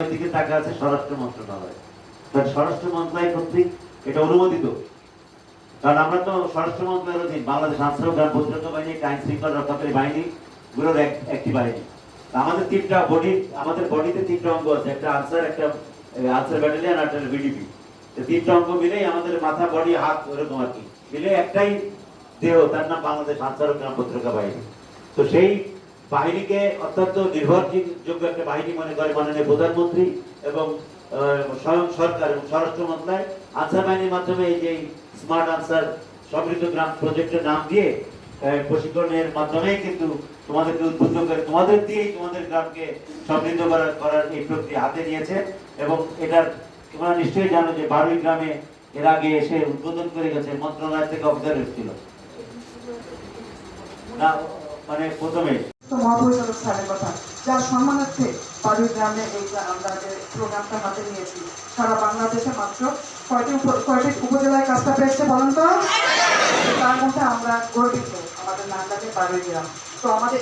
দিকে টাকা আছে স্বরাষ্ট্র মন্ত্রণালয়। তার স্বরাষ্ট্র মন্ত্রণালয় কর্তৃক এটা অনুমোদিত। কারণ আমরা তো স্বরাষ্ট্র মন্ত্রণালয়ের অধীন, বাংলাদেশ ও গ্রাম প্রতিরক্ষা বাহিনী, একটা আইন শৃঙ্খলা রক্ষাকারী বাহিনী গুলোর একটি বাহিনী। আমাদের তিনটা বডি, আমাদের বডিতে তিনটা অঙ্গ আছে, একটা আনসার একটা আনসার ব্যাটালিয়ান একটা বিডিপি। তিনটা অঙ্গ মিলেই আমাদের মাথা, বডি, হাত ওরকম আর কি। মিলে একটাই দেহ, তার নাম বাংলাদেশ আনসার গ্রাম প্রতিরক্ষা বাহিনী। তো সেই বাহিনীকে অত্যন্ত নির্ভরযোগ্য একটা বাহিনী মনে করে মাননীয় প্রধানমন্ত্রী এবং স্বয়ং সরকার এবং স্বরাষ্ট্র মন্ত্রণালয়। আনসার বাহিনীর মাধ্যমে এই যে স্মার্ট আনসার সমৃদ্ধ গ্রাম প্রজেক্টের নাম দিয়ে প্রশিক্ষণের মাধ্যমে কিন্তু তোমাদেরকে উদ্বুদ্ধ করে, তোমাদের দিয়েই তোমাদের গ্রামকে সমৃদ্ধ করার করার এই প্রক্রিয়া হাতে নিয়েছে এবং এটার তোমরা নিশ্চয়ই জানো যে বারুই গ্রামে এর আগে এসে উদ্বোধন করে গেছে, মন্ত্রণালয় থেকে অফিসার এসেছিল। না মানে প্রথমে। তো মহাপরিচালক স্যারের কথা। যার সম্মানার্থে বাড়ির গ্রামে এই আমরা যে প্রোগ্রামটা হাতে নিয়েছি, সারা বাংলাদেশে মাত্র কয়টি কয়টি উপজেলায় কাজটা পেয়েছে বলেন তো? তার মধ্যে আমরা গর্বিত, আমাদের নান্দাকে বাড়ির গ্রাম। তো আমাদের